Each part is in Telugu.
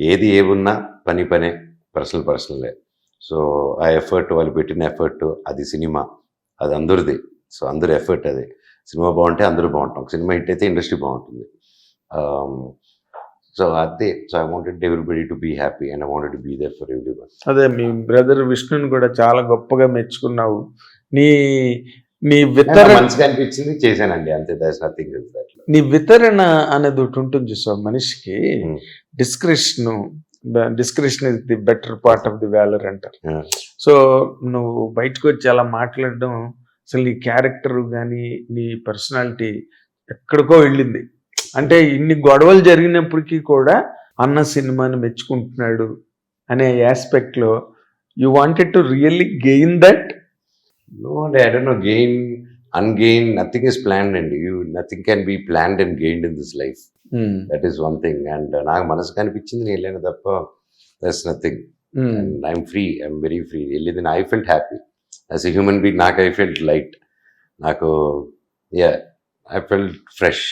ఏది ఏమున్నా పని పనే పర్సనల్ పర్సనలే సో ఆ ఎఫర్ట్ వాళ్ళు పెట్టిన ఎఫర్ట్ అది సినిమా. అది అందరిది. సో అందరి ఎఫర్ట్ అది. సినిమా బాగుంటే అందరూ బాగుంటాం. సినిమా హిట్ అయితే ఇండస్ట్రీ బాగుంటుంది. Um, సో అదే. So I wanted everybody to be happy and I wanted to be there for every అదే మీ బ్రదర్ విష్ణుని కూడా చాలా గొప్పగా మెచ్చుకున్నావు. నీ నీ వితరణ అనిపించింది చేశానండి అంతే దట్స్ నథింగ్ నీ వితరణ అనేది ఒకటి ఉంటుంది సో మనిషికి Hmm. Description description is the better part of the valour అంటారు. సో నువ్వు బయటకు వచ్చి అలా మాట్లాడడం అసలు నీ క్యారెక్టర్ కానీ నీ పర్సనాలిటీ ఎక్కడికో వెళ్ళింది అంటే ఇన్ని గొడవలు జరిగినప్పటికీ కూడా అన్న సినిమాని మెచ్చుకుంటున్నాడు అనే ఆస్పెక్ట్లో you wanted to really gain that No, and I don't know, gain, ungain, nothing is planned and you, nothing can be planned and gained in this life. That is one thing. And uh, నాకు మనసు కనిపించింది నేను వెళ్ళాను తప్ప that's nothing and I'm free I'm very free వెళ్ళేది I felt happy as a human being నాకు ఐ ఫెల్ట్ లైట్ నాకు యా ఐ ఫెల్ట్ ఫ్రెష్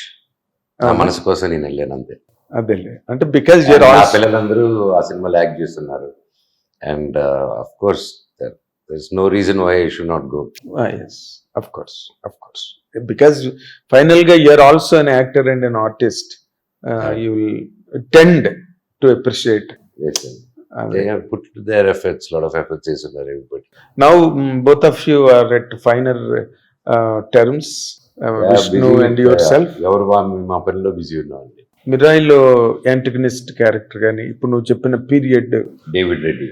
నా మనసు కోసం నేను వెళ్ళాను అంతే. అదేలే. అంటే నా ఆల్సో పిల్లలందరూ ఆ సినిమాలో యాక్ట్ చేస్తున్నారు. And of course there no reason why I should not go yes of course of course because ఫైనల్గా you're also an actor and an artist you will tend to appreciate Yes, sir. They have put their efforts, lot of efforts చేస్తున్నారు everybody. Now both of you are at finer terms Yeah, Vishnu busy and with, your uh, self ఎవరు మా మా పనిలో బిజీ ఉన్నామండి మిరాయిలో యాంటగనిస్ట్ క్యారెక్టర్ కానీ ఇప్పుడు నువ్వు చెప్పిన పీరియడ్ డేవిడ్ రెడ్డి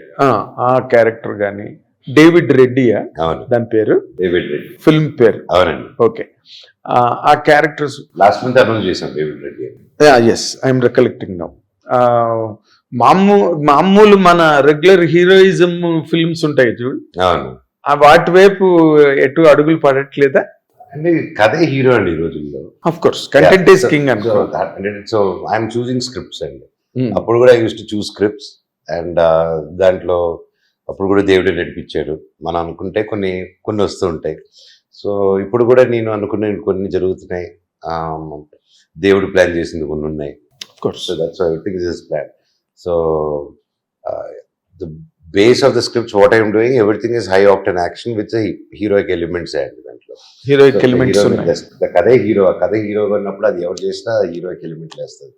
ఆ క్యారెక్టర్ కానీ డేవిడ్ రెడ్డియా దాని పేరు? డేవిడ్ రెడ్డి. ఫిల్మ్ పేరు. అవునండి. ఓకే. ఆ క్యారెక్టర్స్ లాస్ట్ మంత్ అనౌన్స్ చేసాం David Reddy. Yes I'm recollecting now మామూ మామూలు మన రెగ్యులర్ హీరోయిజం ఫిల్మ్స్ ఉంటాయి చూడు. అవును. వాటి వైపు ఎటు అడుగులు పడట్లేదా? అంటే కథే హీరో అండి ఈ రోజుల్లో. Of course content is king అనుకో సో ఐఎమ్ చూసింగ్ స్క్రిప్ట్స్ అండి. Hmm. అప్పుడు కూడా use to choose scripts and దాంట్లో అప్పుడు కూడా దేవుడే నడిపించాడు. మనం అనుకుంటే కొన్ని కొన్ని వస్తూ ఉంటాయి. సో ఇప్పుడు కూడా నేను అనుకునే కొన్ని జరుగుతున్నాయి. దేవుడు ప్లాన్ చేసింది కొన్ని ఉన్నాయి. Of plan. So uh, the base of the scripts, what I'm doing, everything is high octane action with the heroic elements and దాంట్లో. హీరోయిక్ ఎలిమెంట్స్ కథే హీరో కథే హీరోగా ఉన్నప్పుడు అది ఎవరు చేసినా హీరోయిక్ ఎలిమెంట్ వేస్తుంది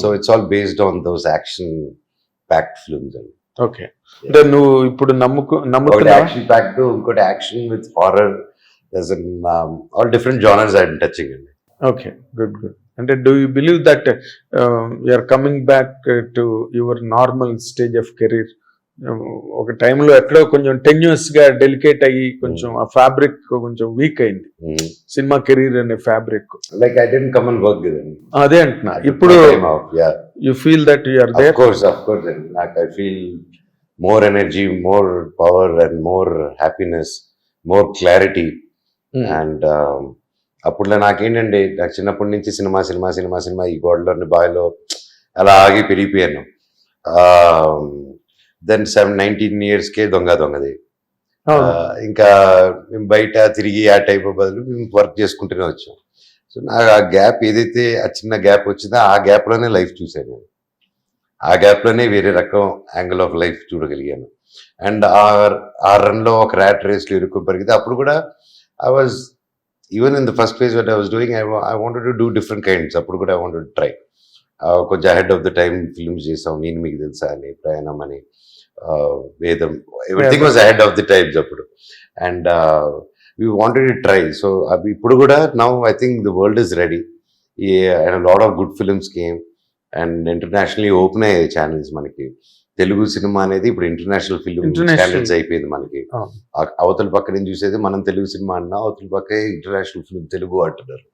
so it's all based on those action packed films అండి ఓకే అంటే నువ్వు ఇప్పుడు నమ్ముకు ఒకటి నమ్ముతున్నావా? యాక్షన్ ప్యాక్డ్ ఇంకోటి action with horror all different genres I touching అండి ఓకే గుడ్ గుడ్ అంటే do you believe that coming back to your normal stage of career ఒక టైంలో ఎక్కడో కొంచెం టెన్యూస్గా డెలికేట్ అయ్యి కొంచెం ఆ ఫ్యాబ్రిక్ కొంచెం వీక్ అయింది. సినిమా కెరీర్ అనే fabric like I didn't come and work అదే అంటున్నా. ఇప్పుడు yeah you feel that you're Of there course, of course. And like I energy, more power, and more happiness, more clarity. Hmm. And అప్పుడు నాకేంటండి నాకు చిన్నప్పటి నుంచి సినిమా సినిమా సినిమా సినిమా ఈ గోడలోని బావిలో అలా ఆగి పెరిగిపోయాను. దెన్ సెవెన్ నైన్టీన్ ఇయర్స్కే దొంగ దొంగది. ఇంకా మేము బయట తిరిగి ఆ టైప్ బదులు మేము వర్క్ చేసుకుంటూనే వచ్చాం. సో నాకు ఆ గ్యాప్ ఏదైతే ఆ చిన్న గ్యాప్ వచ్చిందో ఆ గ్యాప్లోనే లైఫ్ చూశాను నేను. ఆ గ్యాప్లోనే వేరే రకం యాంగిల్ ఆఫ్ లైఫ్ చూడగలిగాను. అండ్ ఆ ఆ రన్లో ఒక ర్యాట్ రేస్లో ఇరుక్కుని పరిగితే అప్పుడు కూడా I was even in the first phase what I was doing I I wanted to do different kinds అప్పుడు కూడా ఐ వాంటెడ్ ట్రై కొంచెం head of the time films చేసాం. నేను మీకు తెలుసా అని ప్రయాణం అని వేదం everything was head of the times అప్పుడు. And we wanted try so అవి ఇప్పుడు కూడా now I think the world is ready and lot of good films game and internationally open అయ్యాయి ఛానల్స్ మనకి. తెలుగు సినిమా అనేది ఇప్పుడు ఇంటర్నేషనల్ ఫిల్మ్. స్టాండర్డ్స్ అయిపోయింది మనకి. అవతల పక్క నుంచి చూసేది మనం తెలుగు సినిమా అన్నా అవతల పక్క ఇంటర్నేషనల్ ఫిల్మ్ తెలుగు అంటున్నారు.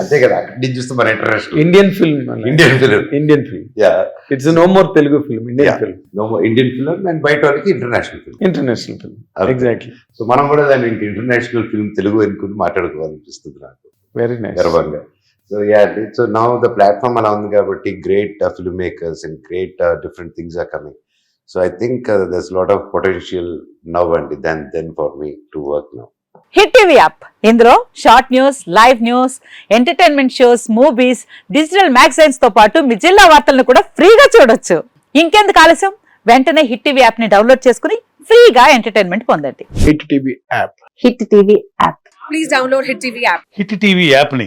అంతే కదా? అక్కడి నుంచి చూస్తే మన international Indian film Indian film Indian film yeah it's no more Telugu film Indian. Film no Indian film and బయట వాళ్ళకి international film international film. Exactly so మనం కూడా దాన్ని ఇంక ఇంటర్నేషనల్ ఫిల్మ్ తెలుగు అనుకుని మాట్లాడుకోవాలనిపిస్తుంది నాకు. వెరీ నైస్ గర్వంగా. So yeah so now the platform అలా ఉంది కాబట్టి great film makers and great different things are coming so I think this lot of potential now అండి then then for me to work now hit TV app ఇందులో short news live news entertainment shows movies digital మ్యాగజైన్స్తో పాటు మీ జిల్లా వార్తలను కూడా ఫ్రీగా చూడొచ్చు. ఇంకెందుకు ఆలస్యం? వెంటనే హిట్ టీవీ యాప్ని డౌన్లోడ్ చేసుకుని ఫ్రీగా ఎంటర్టైన్మెంట్ పొందండి. Hit TV app hit TV app please download Hit TV app. Hit TV యాప్ని